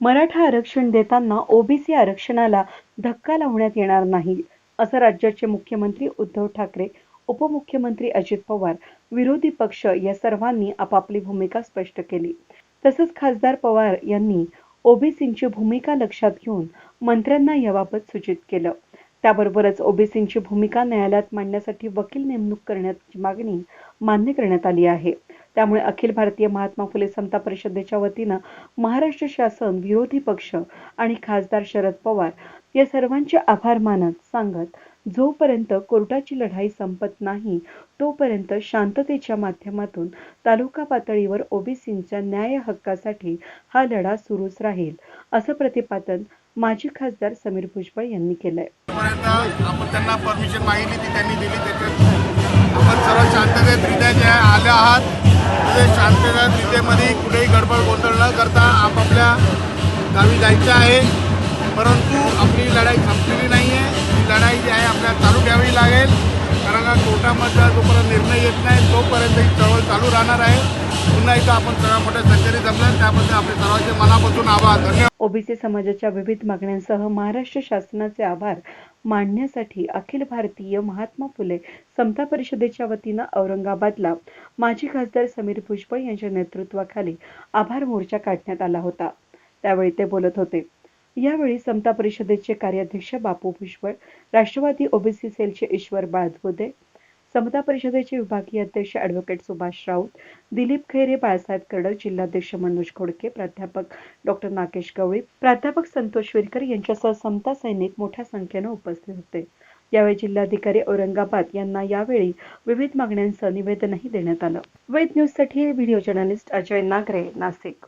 मराठा आरक्षण देताना ओबीसी आरक्षणाला धक्का लावण्यात येणार नाही असं राज्याचे मुख्यमंत्री उद्धव ठाकरे उपमुख्यमंत्री अजित पवार विरोधी पक्ष या सर्वांनी आपापली भूमिका स्पष्ट केली. तसंच खासदार पवार यांनी ओबीसींची भूमिका लक्षात घेऊन मंत्र्यांना याबाबत सूचित केलं. त्याबरोबरच ओबीसींची भूमिका न्यायालयात मांडण्यासाठी वकील नेमणूक करण्याची मागणी मान्य करण्यात आली आहे. त्यामुळे अखिल भारतीय महात्मा फुले समता परिषदेच्या वतीनं महाराष्ट्र शासन विरोधी पक्ष आणि खासदार शरद पवार या सर्वांचे आभार मानत सांगत जोपर्यंत कोर्टाची लढाई संपत नाही तोपर्यंत शांततेच्या माध्यमातून तालुका पातळीवर ओबीसींच्या न्याय हक्कासाठी हा लढा सुरूच राहील असं प्रतिपादन माजी खासदार समीर भुजबळ यांनी केलंय. आपण त्यांना परमिशन मागितली ती त्यांनी दिली आपण सर्व शांततेत आले आहात म्हणजे शांततेमध्ये कुठेही गडबड गोंधळ न करता आपापल्या गावी जायचं आहे. परंतु आपली लढाई संपलेली नाही आहे ही लढाई जी आहे आपल्याला चालू घ्यावी लागेल. कारण का जोपर्यंत निर्णय येत नाही तोपर्यंत ही चळवळ चालू राहणार आहे. पुन्हा एकदा आपण सगळ्या मोठ्या संख्येने जमलं. त्याबद्दल आपले सर्वांचे मनापासून आभार. धन्यवाद. ओबीसी समाजाच्या विविध मागण्यांसह महाराष्ट्र शासनाचे आभार मांडण्यासाठी अखिल भारतीय महात्मा फुले समता परिषदेच्या वतीनं औरंगाबादला माजी खासदार समीर भुजबळ यांच्या नेतृत्वाखाली आभार मोर्चा काढण्यात आला होता. त्यावेळी ते बोलत होते. यावेळी समता परिषदेचे कार्याध्यक्ष बापू भुजबळ राष्ट्रवादी ओबीसी सेलचे ईश्वर बाळधोदे समता परिषदेचे विभागीय अध्यक्ष ॲडव्होकेट सुभाष राऊत दिलीप खैरे बाळासाहेब कर्डक जिल्हाध्यक्ष मनोज खोडके प्राध्यापक डॉक्टर नागेश गवळी प्राध्यापक संतोष विरकर यांच्यासह समता सैनिक मोठ्या संख्येनं उपस्थित होते. यावेळी जिल्हाधिकारी औरंगाबाद यांना यावेळी विविध मागण्यांचं निवेदनही देण्यात आलं. वैद न्यूजसाठी व्हिडिओ जर्नलिस्ट अजय नागरे नाशिक.